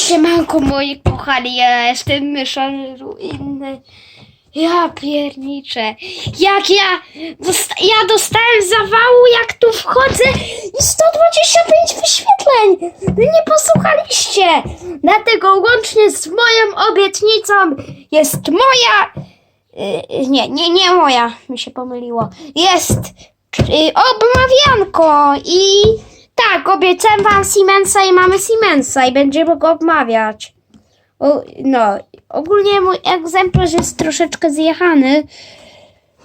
Siemanko moi kochani, ja jestem myszarzu inny. Ja pierniczę. Jak ja, dosta ja dostałem zawału, jak tu wchodzę i 125 wyświetleń. Wy nie posłuchaliście. Dlatego łącznie z moją obietnicą jest moja... Yy, nie, nie, nie moja, mi się pomyliło. Jest yy, obmawianko i tak, obiecałem wam Siemensa i mamy Siemensa i będziemy go obmawiać. O, no, ogólnie mój egzemplarz jest troszeczkę zjechany,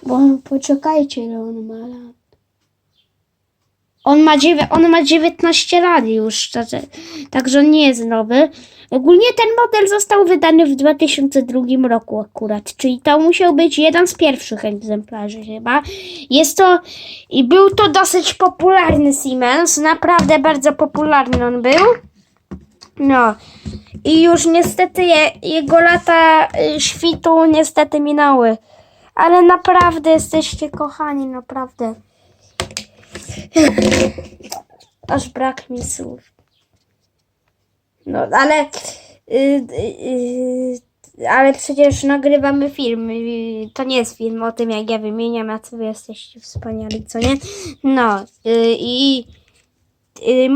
bo poczekajcie, ile on ma lat. On ma, dziewię- on ma 19 lat już, także, także on nie jest nowy. Ogólnie ten model został wydany w 2002 roku akurat, czyli to musiał być jeden z pierwszych egzemplarzy chyba. Jest to i był to dosyć popularny Siemens, naprawdę bardzo popularny on był. No i już niestety je, jego lata y, świtu niestety minęły. Ale naprawdę jesteście kochani, naprawdę. Aż brak mi słów. No, ale. y, y, y, ale przecież nagrywamy film. y, To nie jest film o tym, jak ja wymieniam, a co wy jesteście wspaniali, co nie? No, i.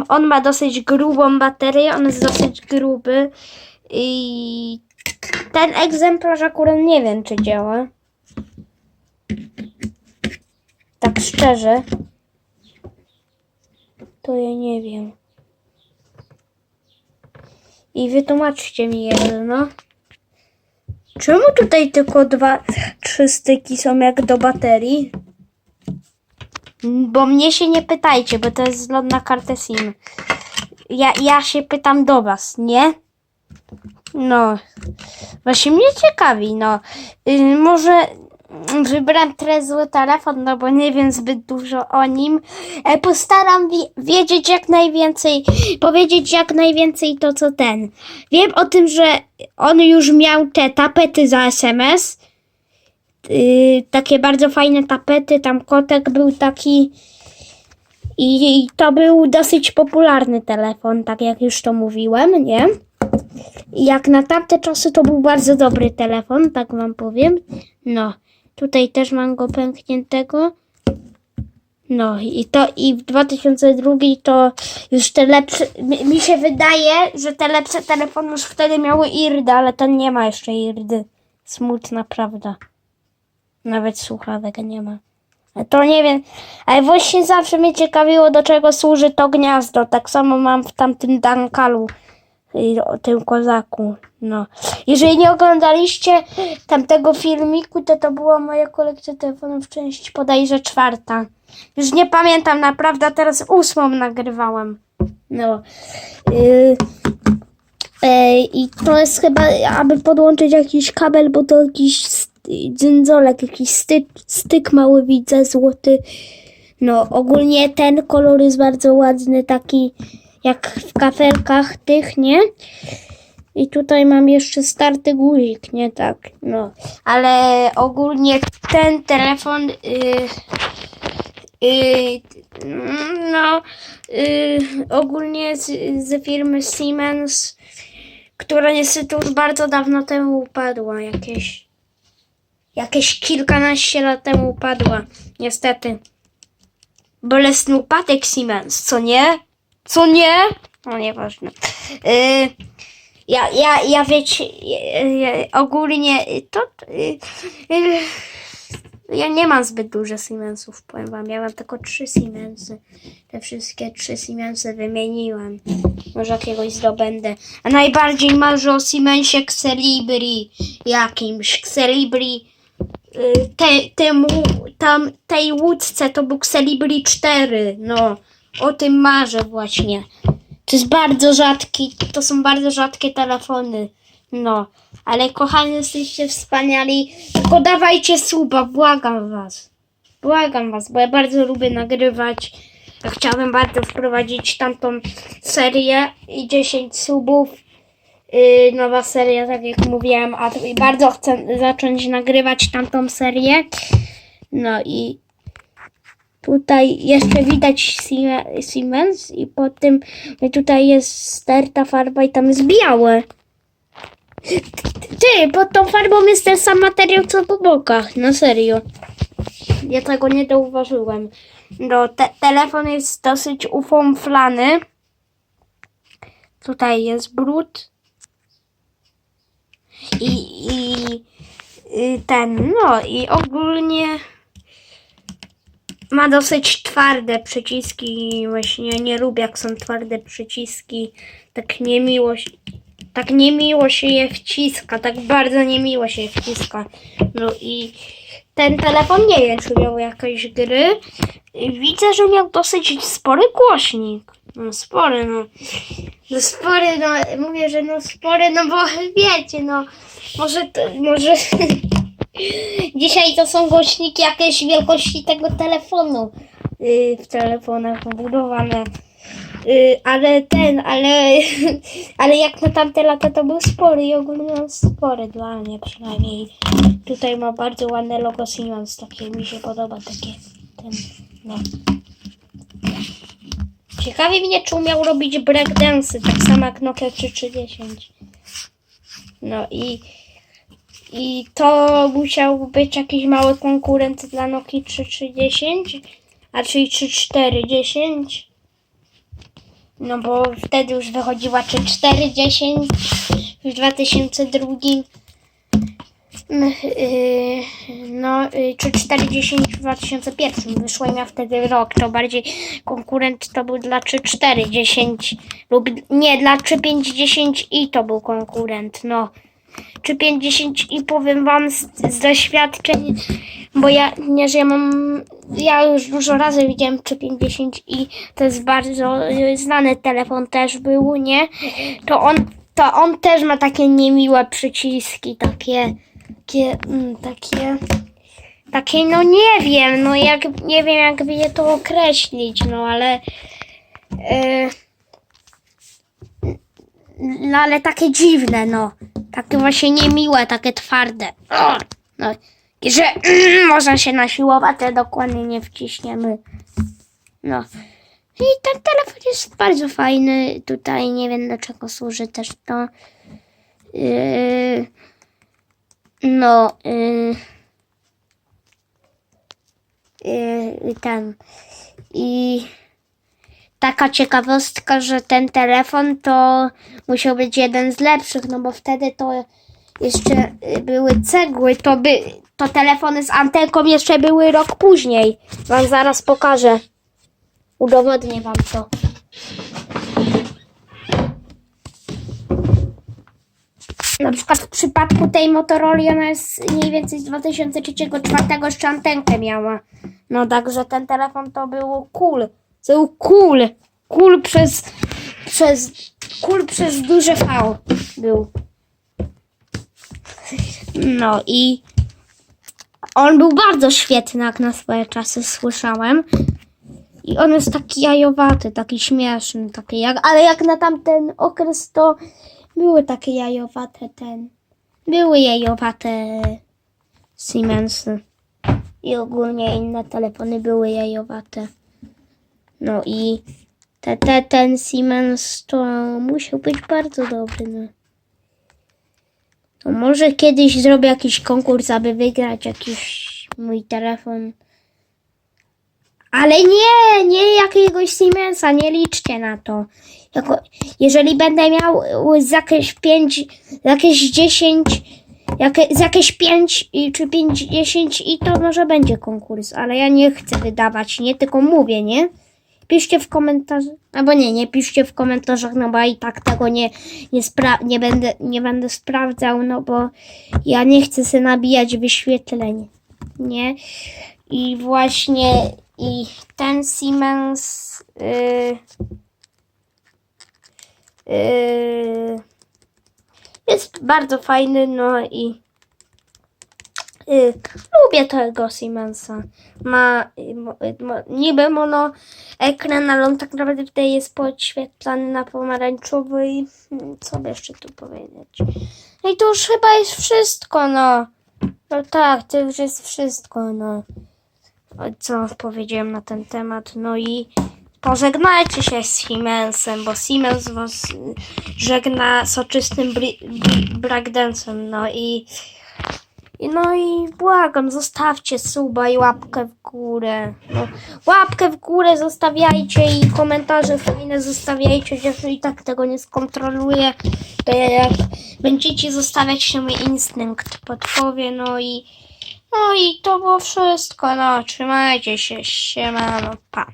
On ma dosyć grubą baterię, on jest dosyć gruby i ten egzemplarz akurat nie wiem, czy działa. Tak szczerze, to ja nie wiem. I wytłumaczcie mi jedno. Czemu tutaj tylko dwa, trzy styki są jak do baterii? Bo mnie się nie pytajcie, bo to jest zlot na kartę SIM. Ja, ja się pytam do was, nie? No. Właśnie mnie ciekawi, no. Y, może wybrałem teraz zły telefon, no bo nie wiem zbyt dużo o nim. E, postaram wi- wiedzieć jak najwięcej, powiedzieć jak najwięcej to co ten. Wiem o tym, że on już miał te tapety za SMS y, takie bardzo fajne tapety, tam kotek był taki i to był dosyć popularny telefon, tak jak już to mówiłem, nie? I jak na tamte czasy to był bardzo dobry telefon, tak wam powiem. No, tutaj też mam go pękniętego. No i to i w 2002 to już te lepsze, mi, się wydaje, że te lepsze telefony już wtedy miały IRD, ale ten nie ma jeszcze IRD. Smutna prawda. Nawet słuchawek nie ma. To nie wiem, ale właśnie zawsze mnie ciekawiło, do czego służy to gniazdo. Tak samo mam w tamtym Dankalu, o tym kozaku. No. Jeżeli nie oglądaliście tamtego filmiku, to to była moja kolekcja telefonów, część bodajże czwarta. Już nie pamiętam naprawdę, teraz ósmą nagrywałem. No. Y, Ej, I to jest chyba, aby podłączyć jakiś kabel, bo to jakiś dzyndzolek, jakiś styk mały widzę, złoty. No, ogólnie ten kolor jest bardzo ładny, taki jak w kafelkach tych, nie? I tutaj mam jeszcze starty guzik, nie tak, no. Ale ogólnie ten telefon, yy, yy, no, yy, ogólnie z, z firmy Siemens, która niestety już bardzo dawno temu upadła, jakieś, jakieś kilkanaście lat temu upadła, niestety. Bolesny upadek Siemens, co nie? Co nie? No nieważne. Yy, ja, ja, ja wiecie, yy, ogólnie to... Yy, yy, ja nie mam zbyt dużo Siemensów, powiem wam. Ja mam tylko trzy Siemensy. Te wszystkie trzy Siemensy wymieniłem. Może jakiegoś zdobędę. A najbardziej marzę o Siemensie Xelibri jakimś. Xelibri y, te, temu, tam, tej łódce to był Xelibri 4. No, o tym marzę właśnie. To jest bardzo rzadki, to są bardzo rzadkie telefony. No, ale kochani, jesteście wspaniali. Tylko dawajcie suba, błagam was. Błagam was, bo ja bardzo lubię nagrywać. Ja chciałbym bardzo wprowadzić tamtą serię i 10 subów. Yy, nowa seria, tak jak mówiłem, a bardzo chcę zacząć nagrywać tamtą serię. No i Tutaj jeszcze widać Sie- Siemens i po tym tutaj jest sterta farba i tam jest białe. Ty, pod tą farbą jest ten sam materiał co po bokach, na serio. Ja tego nie zauważyłem. No, te, telefon jest dosyć ufąflany. Tutaj jest brud. I, i y, ten, no i ogólnie ma dosyć twarde przyciski. Właśnie nie lubię jak są twarde przyciski. Tak niemiło, tak niemiło się je wciska, tak bardzo niemiło się je wciska. No i ten telefon nie wiem, czy miał jakieś gry. Widzę, że miał dosyć spory głośnik. No spory, no. No spory, no mówię, że no spory, no bo wiecie, no może to, może dzisiaj to są głośniki jakieś wielkości tego telefonu yy, w telefonach wbudowane. Yy, ale ten, ale, ale jak na tamte lata to był spory i ogólnie on spory dla mnie przynajmniej. Tutaj ma bardzo ładne logo Siemens, takie mi się podoba, takie ten, no. Ciekawi mnie, czy umiał robić breakdance, tak samo jak Nokia 3310. No i, i to musiał być jakiś mały konkurent dla Nokii 3310, a czyli 3410. No bo wtedy już wychodziła 3410 w 2002. Mm, yy, No, czy 40 w 2001 wyszło i miał wtedy rok. To bardziej konkurent to był dla 3410 lub nie, dla 3510 i to był konkurent. No, 3510 i powiem wam z, z doświadczeń, bo ja nie, że ja mam, ja już dużo razy widziałem 3510 i to jest bardzo yy, znany telefon też był, nie? To on, to on też ma takie niemiłe przyciski, takie takie, mm, takie, takie, no nie wiem, no jak, nie wiem jakby je to określić, no ale, e, no ale takie dziwne, no, takie właśnie niemiłe, takie twarde, o, no, i że mm, można się nasiłować, ale dokładnie nie wciśniemy, no. I ten telefon jest bardzo fajny, tutaj nie wiem do czego służy też to, yy, no, y, y, ten. I taka ciekawostka, że ten telefon to musiał być jeden z lepszych, no bo wtedy to jeszcze były cegły, to by to telefony z antenką jeszcze były rok później. Wam zaraz pokażę. Udowodnię wam to. Na przykład w przypadku tej Motorola ona jest mniej więcej z 2003-2004 jeszcze antenkę miała. No także ten telefon to był cool. To cool. Cool przez, przez, cool przez duże V był. No i on był bardzo świetny, jak na swoje czasy słyszałem. I on jest taki jajowaty, taki śmieszny, taki jak, ale jak na tamten okres to były takie jajowate ten. Były jajowate Siemensy. I ogólnie inne telefony były jajowate. No i te, te, ten Siemens to musiał być bardzo dobry. No. To może kiedyś zrobię jakiś konkurs, aby wygrać jakiś mój telefon. Ale nie, nie jakiegoś Siemensa, nie liczcie na to. Jako, jeżeli będę miał z jakieś 5, jakieś 10, jakie, z jakieś 5 i- czy 5, 10 i to może będzie konkurs, ale ja nie chcę wydawać, nie, tylko mówię, nie? Piszcie w komentarzach, albo nie, nie piszcie w komentarzach, no bo i tak tego nie, nie, spra- nie, będę, nie będę sprawdzał, no bo ja nie chcę sobie nabijać wyświetleń, nie? I właśnie i ten Siemens yy, yy, jest bardzo fajny, no i yy, lubię tego Siemensa. Ma yy, mo, mo, niby mono ekran, ale on tak naprawdę tutaj jest podświetlany na pomarańczowy i hmm, co by jeszcze tu powiedzieć. No i to już chyba jest wszystko, no. No tak, to już jest wszystko, no. co powiedziałem na ten temat. No i pożegnajcie się z Siemensem, bo Siemens was y, żegna soczystym bri- bri-. No i i no i błagam, zostawcie suba i łapkę w górę. No, łapkę w górę zostawiajcie i komentarze fajne zostawiajcie, chociaż i tak tego nie skontroluję. To jak będziecie zostawiać, to mi instynkt podpowie, no i no i to było wszystko, no trzymajcie się, siemano, pa.